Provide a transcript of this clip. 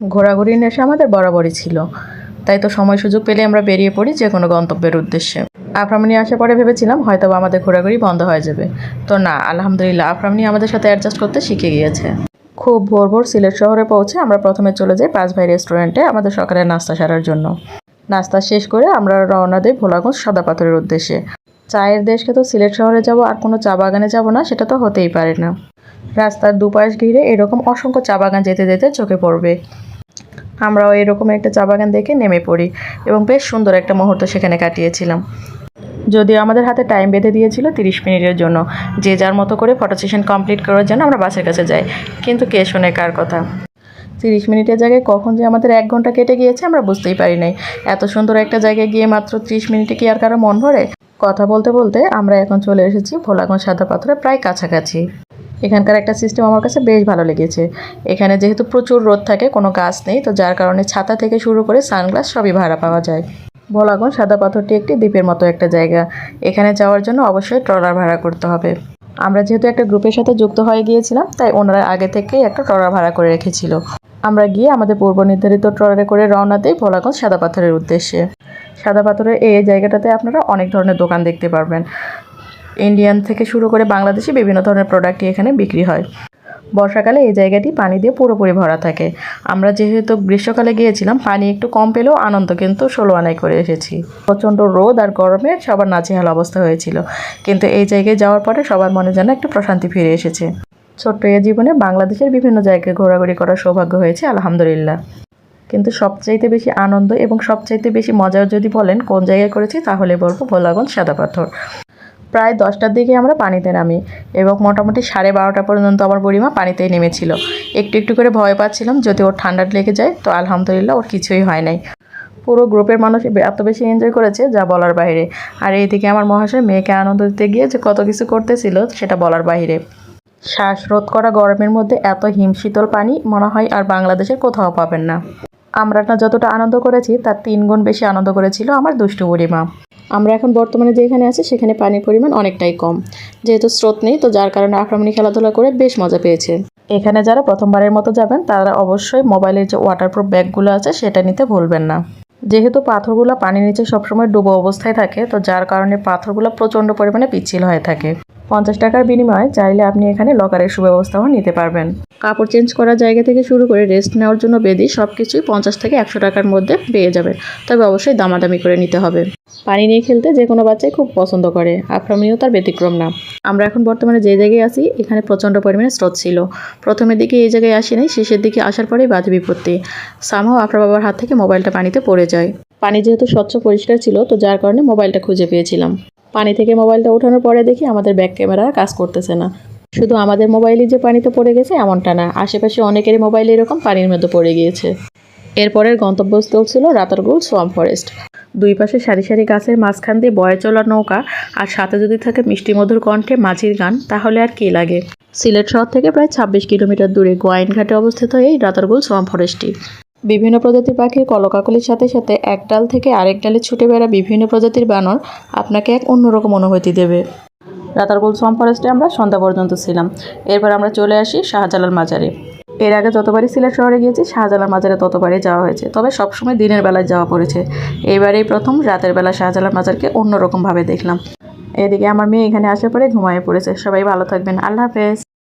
ঘোরাঘুরির নেশা আমাদের বরাবরই ছিল। তাই তো সময় সুযোগ পেলে আমরা বেরিয়ে পড়ি যে কোনো গন্তব্যের উদ্দেশ্যে। আফরামনি আসার পরে ভেবেছিলাম হয়তো আমাদের ঘোরাঘুরি বন্ধ হয়ে যাবে। তো না, আলহামদুলিল্লাহ, আফরামনি আমাদের সাথে অ্যাডজাস্ট করতে শিখে গিয়েছে। খুব ভোর ভোর সিলেট শহরে পৌঁছে আমরা প্রথমে চলে যাই পাঁচ ভাই রেস্টুরেন্টে আমাদের সকালের নাস্তা সারার জন্য। নাস্তা শেষ করে আমরা রওনা দিই ভোলাগঞ্জ সাদা পাথরের উদ্দেশ্যে। চায়ের দেশকে তো সিলেট শহরে যাব আর কোনো চা বাগানে যাব না, সেটা তো হতেই পারে না। রাস্তার দুপাশ ঘিরে এরকম অসংখ্য চা বাগান যেতে যেতে চোখে পড়বে। আমরাও এরকম একটা চা বাগান দেখে নেমে পড়ি এবং বেশ সুন্দর একটা মুহূর্ত সেখানে কাটিয়েছিলাম। যদিও আমাদের হাতে টাইম বেঁধে দিয়েছিল তিরিশ মিনিটের জন্য, যে যার মতো করে ফটো সেশন কমপ্লিট করার জন্য আমরা বাসের কাছে যাই। কিন্তু কে শোনে কার কথা? তিরিশ মিনিটের জায়গায় কখন যে আমাদের এক ঘণ্টা কেটে গিয়েছে আমরা বুঝতেই পারি নাই। এত সুন্দর একটা জায়গায় গিয়ে মাত্র ত্রিশ মিনিটে কি আর কারও মন ভরে? কথা বলতে বলতে আমরা এখন চলে এসেছি ভোলাগঞ্জ সাদা পাথরের প্রায় কাছাকাছি। এখানকার একটা সিস্টেম আমার কাছে বেশ ভালো লেগেছে। এখানে যেহেতু প্রচুর রোদ থাকে, কোনো গাছ নেই, তো যার কারণে ছাতা থেকে শুরু করে সানগ্লাস সবই ভাড়া পাওয়া যায়। ভোলাগঞ্জ সাদা পাথরটি একটি দ্বীপের মতো একটা জায়গা। এখানে যাওয়ার জন্য অবশ্যই ট্রলার ভাড়া করতে হবে। আমরা যেহেতু একটা গ্রুপের সাথে যুক্ত হয়ে গিয়েছিলাম, তাই ওনারা আগে থেকেই একটা ট্রলার ভাড়া করে রেখেছিল। আমরা গিয়ে আমাদের পূর্ব নির্ধারিত ট্রলারে করে রওনা দিই ভোলাগঞ্জ সাদা পাথরের উদ্দেশ্যে। সাদা পাথরের এই জায়গাটাতে আপনারা অনেক ধরনের দোকান দেখতে পারবেন। ইন্ডিয়ান থেকে শুরু করে বাংলাদেশি বিভিন্ন ধরনের প্রোডাক্টই এখানে বিক্রি হয়। বর্ষাকালে এই জায়গাটি পানি দিয়ে পুরোপুরি ভরা থাকে। আমরা যেহেতু গ্রীষ্মকালে গিয়েছিলাম, পানি একটু কম পেলেও আনন্দ কিন্তু ষোলো আনাই করে এসেছি। প্রচণ্ড রোদ আর গরমে সবার নাজেহাল অবস্থা হয়েছিল। কিন্তু এই জায়গায় যাওয়ার পরে সবার মনে যেন একটু প্রশান্তি ফিরে এসেছে। ছোট্ট এ জীবনে বাংলাদেশের বিভিন্ন জায়গায় ঘোরাঘুরি করার সৌভাগ্য হয়েছে, আলহামদুলিল্লাহ। কিন্তু সবচাইতে বেশি আনন্দ এবং সবচাইতে বেশি মজা যদি বলেন, কোন জায়গায় করেছি, তাহলে বলব ভোলাগঞ্জ সাদা পাথর। প্রায় দশটার দিকে আমরা পানিতে নামি এবং মোটামুটি সাড়ে বারোটা পর্যন্ত আমার বুড়িমা পানিতেই নেমেছিল। একটু একটু করে ভয় পাচ্ছিলাম যদি ওর ঠান্ডা লেগে যায়, তো আলহামদুলিল্লাহ ওর কিছুই হয় নাই। পুরো গ্রুপের মানুষ এত বেশি এনজয় করেছে যা বলার বাইরে। আর এইদিকে আমার মহাশয় মেয়েকে আনন্দ দিতে গিয়ে যে কত কিছু করতেছিল সেটা বলার বাইরে। শ্বাসরোধ করা গরমের মধ্যে এত হিমশীতল পানি মনে হয় আর বাংলাদেশের কোথাও পাবেন না। আমরা যতটা আনন্দ করেছি, তার তিন গুণ বেশি আনন্দ করেছিল আমার দুষ্টু বুড়িমা। আমরা এখন বর্তমানে যেখানে আছি, সেখানে পানির পরিমাণ অনেকটাই কম। যেহেতু স্রোত নেই, তো যার কারণে আক্রমণী খেলাধুলা করে বেশ মজা পেয়েছে। এখানে যারা প্রথমবারের মতো যাবেন, তারা অবশ্যই মোবাইলের যে ওয়াটারপ্রুফ ব্যাগগুলো আছে, সেটা নিতে ভুলবেন না। যেহেতু পাথরগুলো পানির নিচে সবসময় ডুবো অবস্থায় থাকে, তো যার কারণে পাথরগুলো প্রচণ্ড পরিমাণে পিচ্ছিল হয়ে থাকে। পঞ্চাশ টাকার বিনিময়ে চাইলে আপনি এখানে লকারের সুব্যবস্থাও নিতে পারবেন। কাপড় চেঞ্জ করার জায়গা থেকে শুরু করে রেস্ট নেওয়ার জন্য বেদি সব কিছুই পঞ্চাশ থেকে একশো টাকার মধ্যে পেয়ে যাবে। তবে অবশ্যই দামাদামি করে নিতে হবে। পানি নিয়ে খেলতে যে কোনো বাচ্চাই খুব পছন্দ করে আফ্রামিও তার ব্যতিক্রম না। আমরা এখন বর্তমানে যে জায়গায় আছি, এখানে প্রচণ্ড পরিমাণে স্রোত ছিল। প্রথমের দিকে এই জায়গায় আসি নাই শেষের দিকে আসার পরেই বাধে বিপত্তি। সামহাও আফরা বাবার হাত থেকে মোবাইলটা পানিতে পড়ে যায়। পানি যেহেতু স্বচ্ছ পরিষ্কার ছিল, তো যার কারণে মোবাইলটা খুঁজে পেয়েছিলাম। পানি থেকে মোবাইলটা ওঠানোর পরে দেখি আমাদের ব্যাক ক্যামেরা কাজ করতেছে না। শুধু আমাদের মোবাইলই যে পানিতে পড়ে গেছে এমনটা না, আশেপাশে অনেকেরই মোবাইল এরকম পানির মধ্যে পড়ে গিয়েছে। এরপরের গন্তব্যস্থল ছিল রাতারগুল সোয়াম ফরেস্ট। দুই পাশে সারি সারি গাছের মাঝখান দিয়ে বয়ে চলা নৌকা আর সাথে যদি থাকে মিষ্টি মধুর কণ্ঠে মাঝির গান, তাহলে আর কি লাগে? সিলেট শহর থেকে প্রায় ছাব্বিশ কিলোমিটার দূরে গোয়াইনঘাটে অবস্থিত এই রাতারগুল সোয়াম ফরেস্টটি। বিভিন্ন প্রজাতির পাখির কলকাকলির সাথে সাথে এক ডাল থেকে আরেক ডালে ছুটে বেড়া বিভিন্ন প্রজাতির বানর আপনাকে এক অন্যরকম অনুভূতি দেবে। রাতারগুল সোয়াম ফরেস্টে আমরা সন্ধ্যা পর্যন্ত ছিলাম। এরপর আমরা চলে আসি শাহজালাল মাজারে। এর আগে যতবারই সিলেট শহরে গিয়েছি, শাহজালাল মাজারে ততবারই যাওয়া হয়েছে। তবে সবসময় দিনের বেলায় যাওয়া পড়েছে। এইবারেই প্রথম রাতের বেলা শাহজালাল মাজারকে অন্যরকমভাবে দেখলাম। এদিকে আমার মেয়ে এখানে আসার পরে ঘুমায় পড়েছে। সবাই ভালো থাকবেন। আল্লাহ হাফেজ।